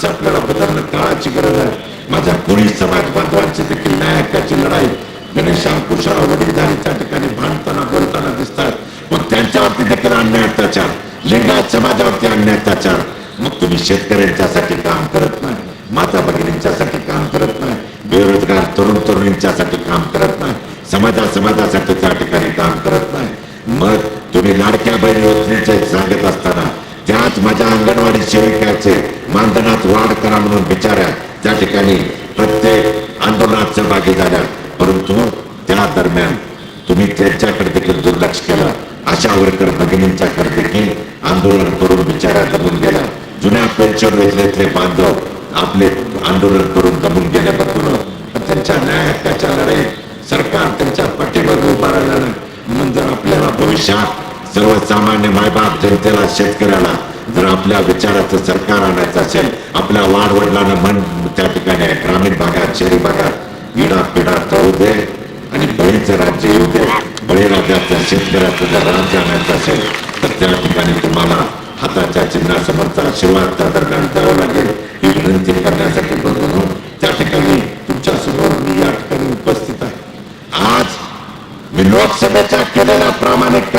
माणसं आपल्याला बदलणं काळाची गरज आहे. माझ्या कोणी समाज बांधवांची देखील न्यायकाची लढाई गणेश अंकुशराव वडीलधारी त्या ठिकाणी भांडताना बोलताना दिसतात. मग त्यांच्यावरती देखील अन्याय अत्याचार. लिंगायत समाजावरती अन्याय अत्याचार. मग तुम्ही शेतकऱ्यांच्यासाठी काम करत नाही. माता भगिनींच्यासाठी काम करत नाही. बेरोजगार तरुण तरुणींच्यासाठी काम करत नाही. समाजा समाजासाठी त्या ठिकाणी काम करत नाही. मग तुम्ही लाडक्या बहिणी योजनेचे सांगत असताना त्याच माझ्या अंगणवाडी सेविकाचे आंदोलनात वाढ करा म्हणून बिचाऱ्या. त्या ठिकाणी प्रत्येक आंदोलनात सहभागी झाल्या. परंतु त्या दरम्यान तुम्ही त्यांच्याकडे देखील दुर्लक्ष केलं. आशा वर्कर भगिनींच्याकडे देखील आंदोलन करून बिचाऱ्या दबून गेल्या. जुन्या पेन्शन योजनेतले बांधव आपले आंदोलन करून दबून गेल्याबद्दल त्यांच्या न्याय हक्काच्या लढाईत सरकार त्यांच्या पाठीवर उभा राहिला म्हणून जर आपल्याला भविष्यात सर्वसामान्य मायबाप जनतेला शेतकऱ्याला जर आपल्या विचाराचं सरकार आणायचं असेल आपल्या वाडवडिलांना मन त्या ठिकाणी आहे, ग्रामीण भागात शहरी भागात इडा पिडा जाऊ दे आणि बळीचं राज्य येऊ दे. बळीराज्यातल्या शेतकऱ्याचं जर राज्य आणायचं असेल तर त्या ठिकाणी तुम्हाला हाताच्या चिन्हासमोरचा आशीर्वाद त्या दरम्यान द्यावा लागेल. ही विनंती करण्यासाठी म्हणून त्या ठिकाणी तुमच्यासमोर मी या ठिकाणी उपस्थित आहे. आज मी लोकसभेच्या केलेल्या प्रामाणिक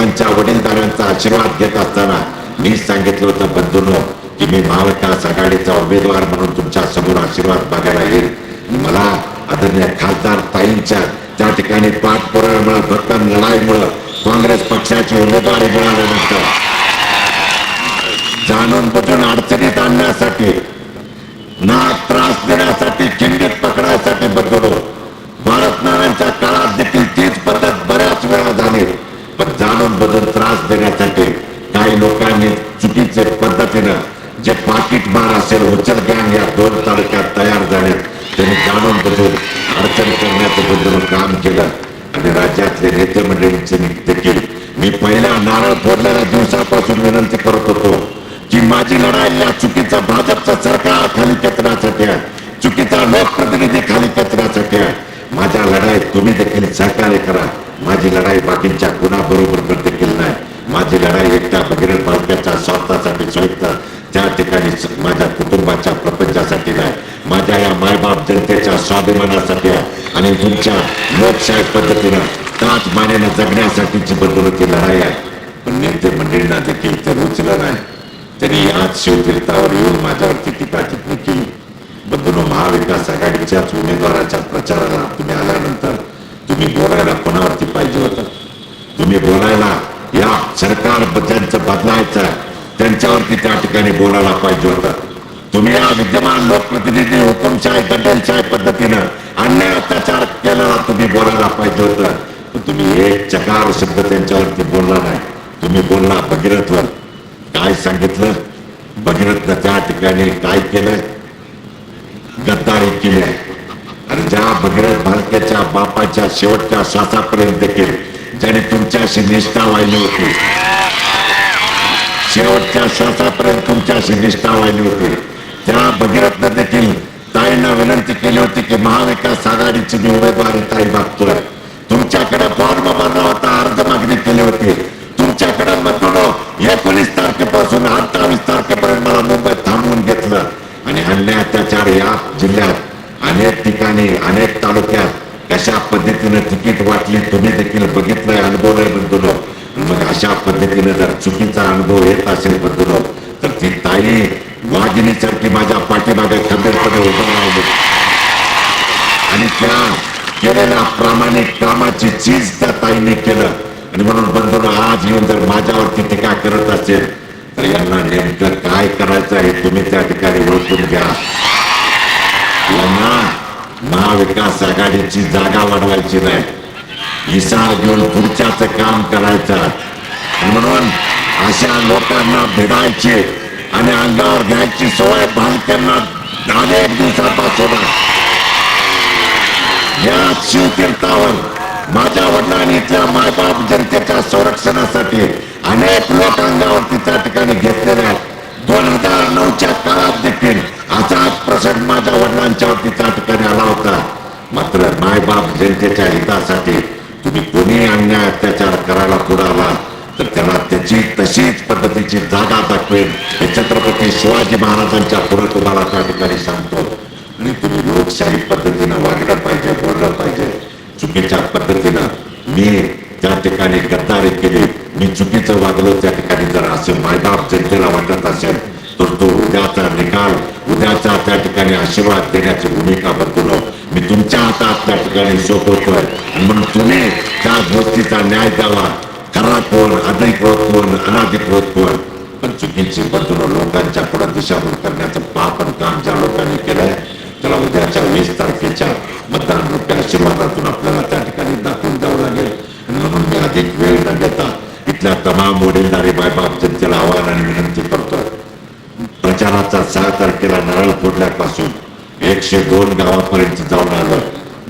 आपल्या वडीलधाऱ्यांचा आशीर्वाद घेत असताना मी सांगितलं होतं बंधूनो की मी महाविकास आघाडीचा उमेदवार म्हणून तुमच्यासमोर आशीर्वाद मागायला येईल. मला आदरणीय खासदार ताईंच्या त्या ठिकाणी पाठपुराव्यामुळे भक्कम लढाईमुळं काँग्रेस पक्षाची उमेदवारी मिळाल्यानंतर जाणून बुजून अडचणीत आणण्यासाठी ना त्रास देण्यासाठी खिंडीत पकडायसाठी बदललो करण्यासाठी काही लोकांनी चुकीचे पद्धतीनं जे पाकिट मार असेल उचल गॅंग या दोन तालुक्यात तयार झाले. त्यांनी जाणून बसून अडचण करण्याचं बदलून काम केलं. आणि राज्यातले नेते मंडळींचे देखील. मी पहिल्या नारळ फोडलेल्या दिवसापासून विनंती करत होतो की माझी लढाई या चुकीचा भाजपचं सरकार खाली कचण्यासाठी आहे. चुकीचा लोकप्रतिनिधी खाली कचण्यासाठी आहे. माझ्या लढाईत तुम्ही देखील सहकार्य करा. माझी लढाई बाकींच्या कुणाबरोबर देखील नाही. माझी लढाई एकट्या भगीरथ बालक्याच्या स्वार्थासाठी संयुक्त त्या ठिकाणी माझ्या कुटुंबाच्या प्रपंचासाठी नाही. माझ्या या मायबाप जनतेच्या स्वाभिमानासाठी आहे. आणि तुमच्या लोकशाही पद्धतीनं त्याच मानेनं जगण्यासाठीची बदलती लढाई आहे. पण नेते मंडळींना देखील ते रुचलं नाही. त्यांनी आज शिवतीर्थावर येऊन माझ्यावरती टीका टिप्पणी केली. बंधून महाविकास आघाडीच्याच उमेदवाराच्या प्रचाराला तुम्ही आल्यानंतर तुम्ही बोलायला कोणावरती पाहिजे होतं? तुम्ही बोलायला त्या बोलायला पाहिजे होता. तुम्ही या विद्यमान लोकप्रतिनिधी हुकुमशाही दंडलशाही पद्धतीनं अन्याय अत्याचार केलेला तुम्ही बोलायला पाहिजे होता. पण तुम्ही एक चकार शब्द त्यांच्यावरती बोलला नाही. तुम्ही बोलला भगीरथवर. काय सांगितलं? भगीरथनं त्या ठिकाणी काय केलं? गद्दारी केली. आहे आणि ज्या भगीरथ भालक्याच्या बापाच्या शेवटच्या श्वासापर्यंत देखील ज्याने तुमच्याशी निष्ठा वाहिली होती. शेवटच्या श्वासापर्यंत तुमच्याशी निष्ठा वाहिली होती. त्या भगीरथनं देखील ताईंना विनंती केली होती की महाविकास आघाडीची मी उमेदवारी ताई मागतोय तुमच्याकडे फॉर्म भरला होता अर्ज मागणी केली होती. तुमच्याकडे मधून एकोणीस तारखेपासून अठ्ठावीस तारखेपर्यंत मला मुंबईत थांबवून घेतलं. आणि अन्य अत्याचार या जिल्ह्यात अनेक ठिकाणी अनेक तालुक्यात कशा पद्धतीनं तिकीट वाटली तुम्ही देखील बघितलंय नाही बंधुलो मग अशा पद्धतीने जर चुकीचा अनुभव येत असेल बंधुलो तर ती ताई वाघिणीसारखी माझ्या पाठीमागे खंबीरपणे उभं राहिली. आणि त्या केलेल्या प्रामाणिक कामाची चीज त्या ताईने केलं. आणि म्हणून बंधून आज येऊन जर माझ्यावरती टीका करत असेल तर यांना नेमकं काय करायचं आहे तुम्ही त्या ठिकाणी ओळखून घ्या. यांना महाविकास आघाडीची जागा वाढवायची नाही. हिसार घेऊन पुढच्याच काम करायचं. म्हणून अशा लोकांना भिडायचे आणि अंगावर घ्यायची सवय भारतीयांना अनेक दिवसापासून. या शिवतीर्थावर माझ्या वडिलांनी इथल्या मायबाप जनतेच्या संरक्षणासाठी अनेक लोक अंगावरती त्या ठिकाणी घेतलेल्या दोन हजार नऊच्या काळात अंगावर हितासाठी तुम्ही कोणी अन्याय अत्याचार करायला पुढाला तर त्याला त्याची तशीच पद्धतीची जागा दाखवेल हे छत्रपती शिवाजी महाराजांच्या पुढे तुम्हाला त्या ठिकाणी सांगतो. आणि तुम्ही लोकशाही पद्धतीनं वागलं पाहिजे बोललं पाहिजे. चुकीच्या पद्धतीनं मी त्या ठिकाणी गद्दारी केली. मी चुकीचं वागलो त्या ठिकाणी जर असे मायबाप जनतेला वाटत असेल तर तो उद्याचा निकाल उद्याचा त्या ठिकाणी आशीर्वाद देण्याची भूमिका बदलो मी त्या ठिकाणी सोपवतोय आणि म्हणून तुम्ही त्या गोष्टीचा न्याय द्यावा. खरा कोण? अधिकृत कोण? अनाधिकृत कोण? पण चुकीची बदलून लोकांच्या पुढे दिशाभूल करण्याचं पाप काम ज्या लोकांनी केलंय त्याला उद्याच्या वीस तारखेच्या मतदान आशीर्वादातून आपल्याला त्या ठिकाणी दाखवून द्यावं लागेल. आणि म्हणून मी अधिक वेळ न घेता इथल्या तमाम वडीलधारी बायबाप जनतेला आव्हान आणि विनंती करतोय प्रचाराचा सहा तारखेला नारळ फोडल्यापासून एकशे दोन गावापर्यंत जाऊन आलं.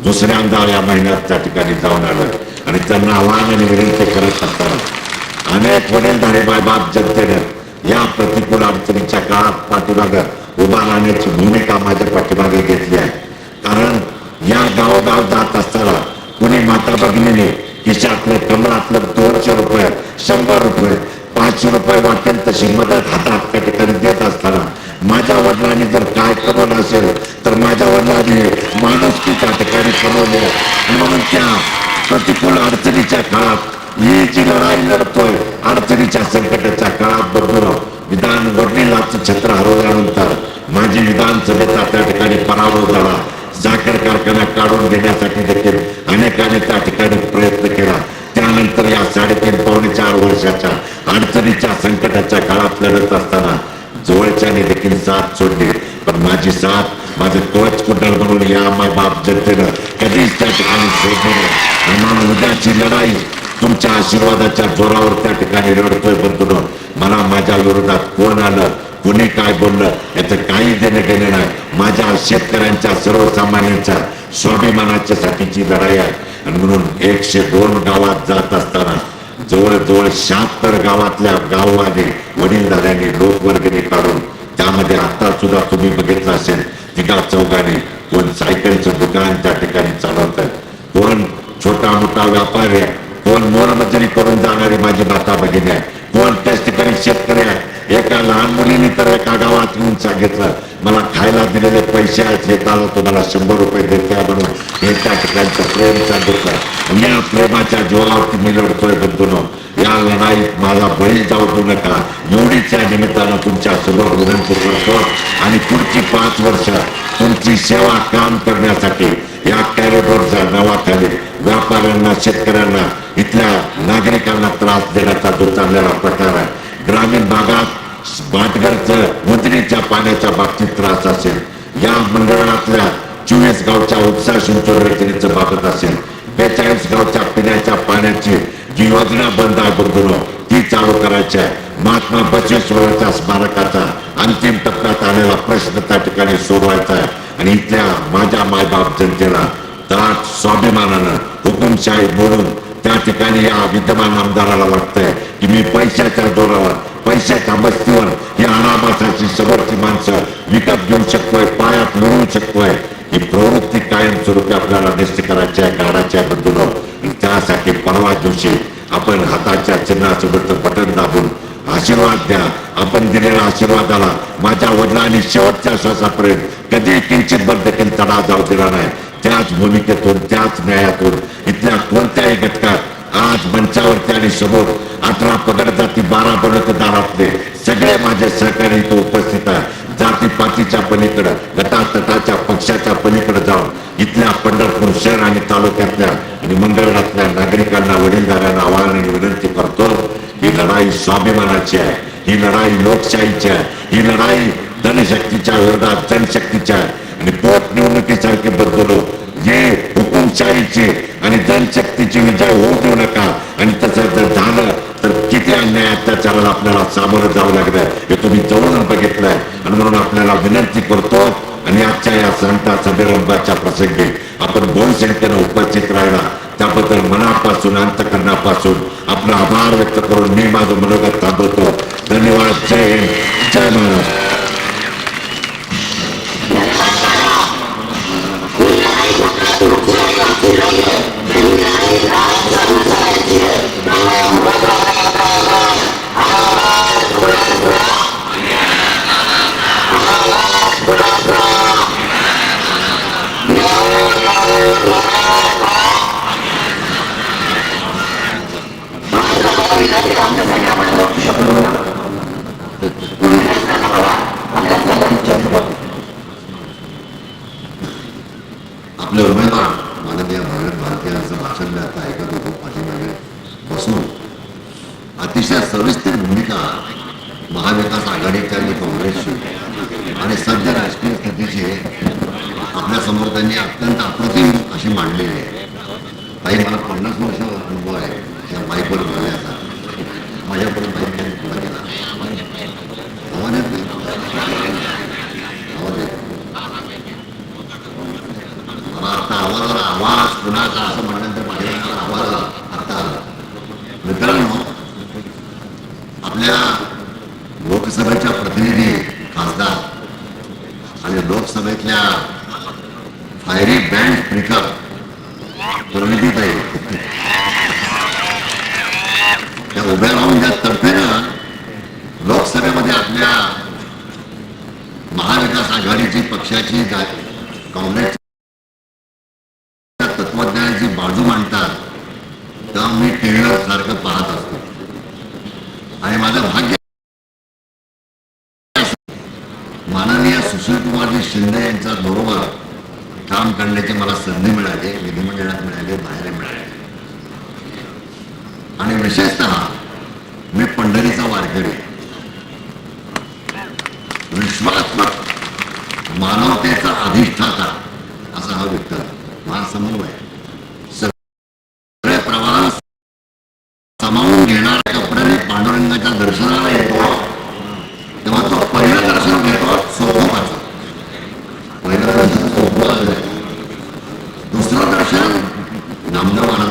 दुसऱ्यांदा या महिन्यात त्या ठिकाणी जाऊन आलं. आणि त्यांना आव्हान आणि विनंती करत असताना अनेक वडीलधारी बायबाप जनतेने या प्रतिकूल अडचणीच्या काळात पाठीमागे उभा राहण्याची भूमिका माझ्या पाठीमागे घेतली आहे. कारण या गावोगाव जात असताना कुणी माता भगिनीने खिशातलं कमरातलं दोनशे रुपये शंभर रुपये पाचशे रुपये वाटेल तशी मदत हातात त्या ठिकाणी देत असताना माझ्या वडिलांनी जर काय कमवलं असेल तर माझ्या वडिलांनी माणुसकी त्या ठिकाणी कमवले. म्हणून त्या प्रतिकूल अडचणीच्या काळात ही जी लढाई लढतोय अडचणीच्या संकटाच्या काळात बरोबर विधान वडिलाचं छत्र हरवल्यानंतर माझी विधानसभेचा त्या ठिकाणी पराभव झाला. साखर कारखाना काढून घेण्यासाठी देखील अनेकाने त्या ठिकाणी प्रयत्न केला. त्यानंतर या साडेतीन पावणे चार वर्षाच्या अडचणीच्या संकटाच्या काळात लढत असताना जवळच्याने देखील साथ सोडली. पण माझी साथ माझे कवच कुंडल म्हणून या माय बाप जनतेनं कधीच त्या ठिकाणी सोडली उद्याची लढाई तुमच्या आशीर्वादाच्या जोरावर त्या ठिकाणी रडतोय बंधून. मला माझ्या विरोधात कोण आलं? कुणी काय बोललं? याचं काही देणं गेलं नाही. माझ्या शेतकऱ्यांच्या सर्वसामान्यांच्या स्वाभिमानाच्या साठीची लढाई आहे. आणि म्हणून एकशे दोन गावात जात असताना जवळजवळ शहात्तर गावातल्या गाववाले वडीलधाऱ्यांनी लोकवर्गणी काढून त्यामध्ये आता सुद्धा तुम्ही बघितलं असेल तिघा चौघाने कोण सायकलचं दुकान त्या ठिकाणी चालवत कोण छोटा मोठा व्यापारी आहे. कोण मोलमजुरी करून जाणारी माझी माता भगिनी आहे. कोण त्याच ठिकाणी शेतकरी आहे. एका लहान मुलीने तर एका गावात येऊन सांगितलं मला खायला दिलेले पैसे आहेत हे काल तुम्हाला शंभर रुपये देते म्हणून हे त्या ठिकाणचं प्रेम सांगितलं. या प्रेमाच्या जोरावरती मी लढतोय बंधून. या लढाईत माझा बळी जाऊ देऊ नका. एवढीच निमित्तानं तुमच्यासमोर विनंती करतो. आणि पुढची पाच वर्ष तुमची सेवा काम करण्यासाठी या कॅरेबोर्डच्या नावाखाली व्यापाऱ्यांना शेतकऱ्यांना इथल्या नागरिकांना त्रास देण्याचा जो चाललेला प्रकार आहे. ग्रामीण भागात भाटघरचं मुद्रीच्या पाण्याच्या बाबतीत त्रास असेल. या मंडळातल्या चोवीस गावच्या उपसा सिंचन योजनेचं बाबत असेल. बेचाळीस गावच्या पिण्याच्या पाण्याची जी योजना बंद आहे ती चालू करायची आहे. महात्मा बसवेश्वराच्या स्मारकाचा अंतिम टप्प्यात आलेला प्रश्न त्या ठिकाणी सोडवायचा आहे. आणि इथल्या माझ्या मायबाप जनतेला दाट स्वाभिमानानं हुकुमशाही बोलून त्या ठिकाणी या विद्यमान आमदाराला वाटतंय की मी पैशाच्या जोरावर पैशाच्या मस्तीवर ही अनामासाची समोरची माणसं विकत घेऊ शकतोय पायात मिळवू शकतोय. ही प्रवृत्ती कायमस्वरूपी आपल्याला नष्ट करायची आहे काढायची आहे बंधूनो. त्यासाठी परवा दिवशी आपण हाताच्या चिन्हासोबत बटन दाबून आशीर्वाद द्या. आपण दिलेल्या आशीर्वादाला माझ्या वडिलांनी शेवटच्या श्वासापर्यंत कधी किंचित बंद देखील तडा जाऊ दिला नाही. त्याच भूमिकेतून त्याच न्यायातून इथल्या कोणत्याही घटकात आज मंचावरती आणि समोर अठरा पगड जाती बारा बडकदारातले सगळे माझे सहकारी इथे उपस्थित आहे जातीपातीच्या पलीकडे गटातटाच्या पक्षाच्या पलीकडे जाऊन इथल्या पंढरपूर शहर आणि तालुक्यातल्या आणि मंगळातल्या नागरिकांना वडीलधाऱ्यांना आवाहन आणि विनंती करतो ही लढाई स्वाभिमानाची आहे. ही लढाई लोकशाहीची आहे. ही लढाई धनशक्तीच्या विरोधात जनशक्तीच्या आहे. आणि पोटनिवडणुकीसारखे बदलू जे हुकुमशाहीची आणि जनशक्तीची विजय होऊ देऊ नका. आणि तसं जर झालं तर किती अन्याय अत्याचाराला आपल्याला सामोरं जावं लागलं हे तुम्ही जवळून बघितलंय. आणि म्हणून आपल्याला विनंती करतो आणि आजच्या या संता सभेरंभाच्या प्रसंगी आपण बहुसंख्येनं उपस्थित राहिला. त्याबद्दल मनापासून अंतकरणापासून आपला आभार व्यक्त करून मी माझं मनोगत थांबवतो. धन्यवाद. जय हिंद. जय महाराष्ट्र. nada. माझं भाग्य माननीय सुशीलकुमारजी शिंदे यांच्या बरोबर काम करण्याची मला संधी मिळाली विधिमंडळात मिळाली बाहेर मिळाली. आणि विशेषतः मी पंढरीचा वारकरी. विश्वात्मक मानवतेचा अधिष्ठाता असा हा विठ्ठल महासमन्वय சொந்தமான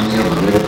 Año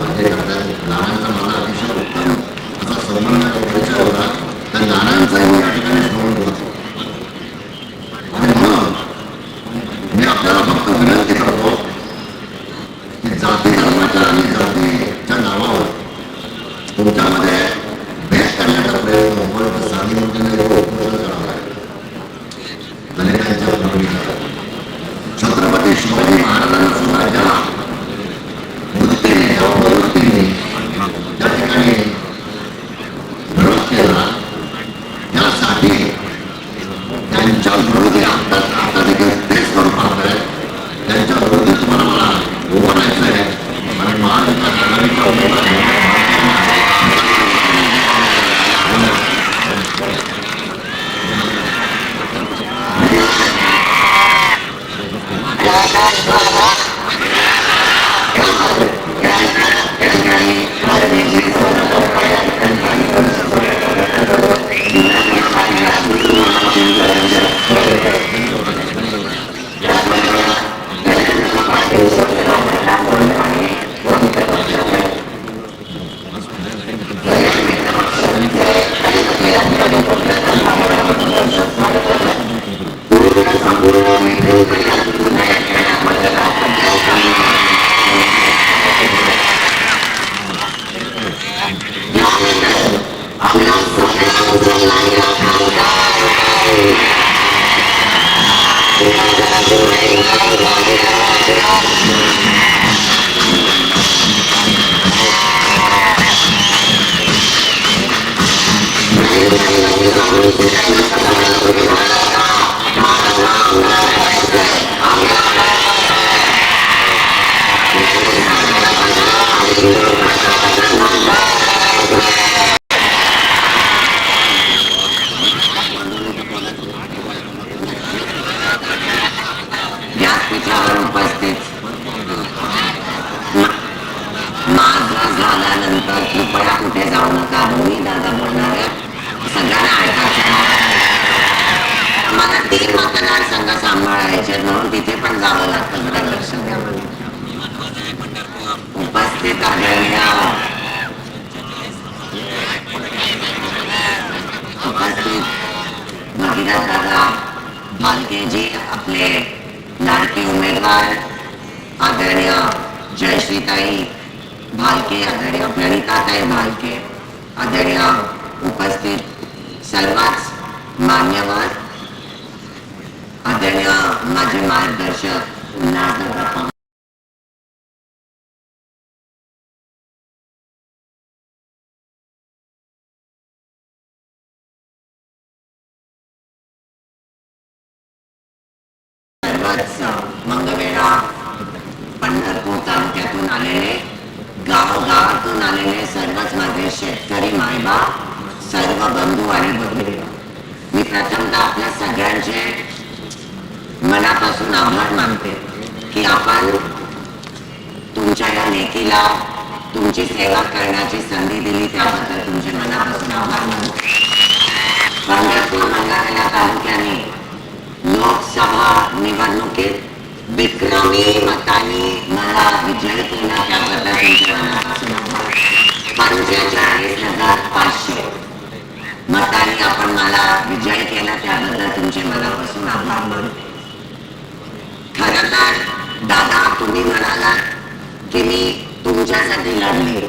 Gracias. लाडके आदरणीय जयश्रीताई भालके आदरणीय प्रणिताताई भालके आदरणीय उपस्थित सर्वच मान्यवर आदरणीय माझे मार्गदर्शक नागरत्न प्रथमतः आपल्या सगळ्यांचे मनापासून आभार मानते की आपण तुमच्या या लेखीला तुमची सेवा करण्याची संधी दिली त्याबद्दल तुमचे मनापासून आभार मानतो पंढरपूर मंगळवेढा तालुक्याने लोकसभा निवडणुकीत विक्रमी मतांनी मला विजय केला त्याबद्दल तुमचे मनापासून आभार. पंचेचाळीस हजार पाचशे मताने आपण मला विजय केला त्याबद्दल तुमचे मनापासून आभार मानते. खर तर दादा तुम्ही म्हणाला की मी तुमच्यासाठी लढली.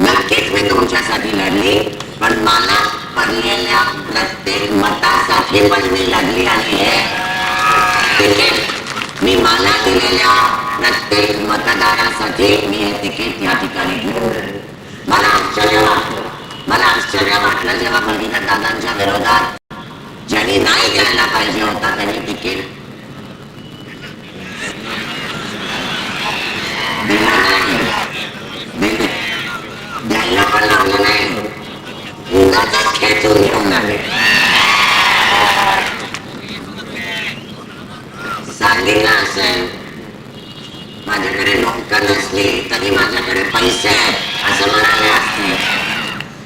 नक्कीच मी तुमच्यासाठी लढली पण मला पडलेल्या प्रत्येक मतासाठी पण मी लढली आणि हे तिकीट मी मला दिलेल्या प्रत्येक मतदारासाठी मी हे तिकीट या ठिकाणी घेऊन मला आश्चर्य वाटत मला आश्चर्य जेव्हा बघितलं दादांच्या विरोधात ज्यांनी नाही द्यायला पाहिजे होता त्यांनी तिकीट दिलं नाही द्यायला पण लावलं नाही खेचून घेऊन आले सांगितलं असेल माझ्याकडे नोकर नसली तरी माझ्याकडे पैसे असं म्हणाले असते.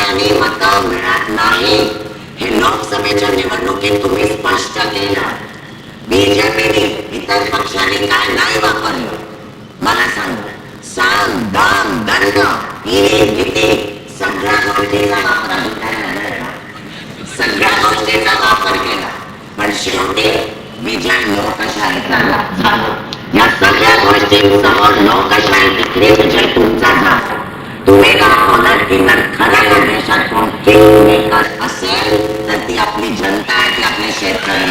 पैशाने मत मिळत नाही. हे लोकसभेच्या निवडणुकीत तुम्ही स्पष्ट केलं. बीजेपीने इतर पक्षाने काय नाही वापरलं? मला सांग. साम दाम दंड हिरे भीती सगळ्या गोष्टीचा वापर सगळ्या गोष्टीचा वापर केला. पण शेवटी विजय लोकशाहीचा झाला. या सगळ्या गोष्टींसमोर लोकशाही टिकली विजय तुमचा झाला. तुम्ही दाखवलं की जर देशात कोण किंगमेकर असेल तर ती आपली जनता आहे ती आपले शेतकरी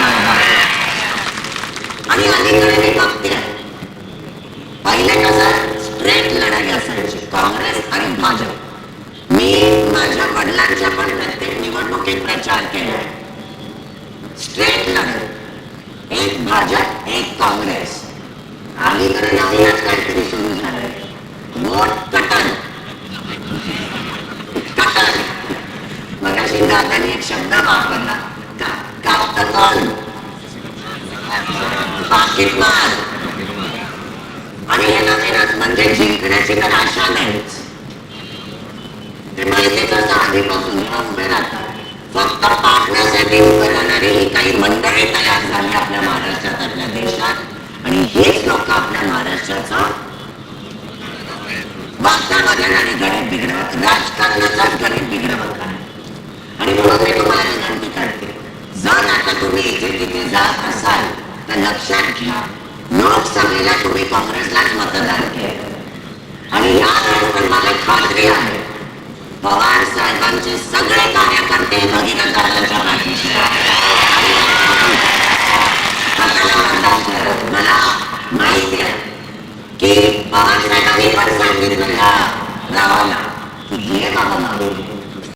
आणि अलीकडे मी बघते पहिले कसं स्ट्रेट लढाई असायची काँग्रेस आणि भाजप मी माझ्या वडिलांच्या पण प्रत्येक निवडणुकीत प्रचार केला स्ट्रेट लढाई एक भाजप एक काँग्रेस अलीकडे नवीनच काहीतरी सुरू झालंय वोट कटन मगाशी दादाने एक शब्द वापरला का आणि हे नवीनच म्हणजे जिंकण्याची तर आशा नाहीच ते आधीपासून उभे राहतात फक्त पाहण्यासाठी उभे राहणारी ही काही मंडळी तयार झाली आपल्या महाराष्ट्रात आपल्या देशात आणि हेच लोक आपल्या महाराष्ट्राचं वातावरण गणित बिघडवत राजकारणाचाच गणित बिघडवत. आहे आणि म्हणून मी तुम्हाला विनंती करते जर आता तुम्ही इथे तिथे जात असाल तर लक्षात घ्या. लोकसभेला तुम्ही काँग्रेसलाच मतदान केलं. आणि या यानंतर मला खात्री आहे. पवार साहेबांचे सगळे कार्यकर्ते भगीरथाच्या पाठीशी मला माहिती आहे की पवार साहेबांनी पण सांगितलं या गावाला. की घे बाबा मागे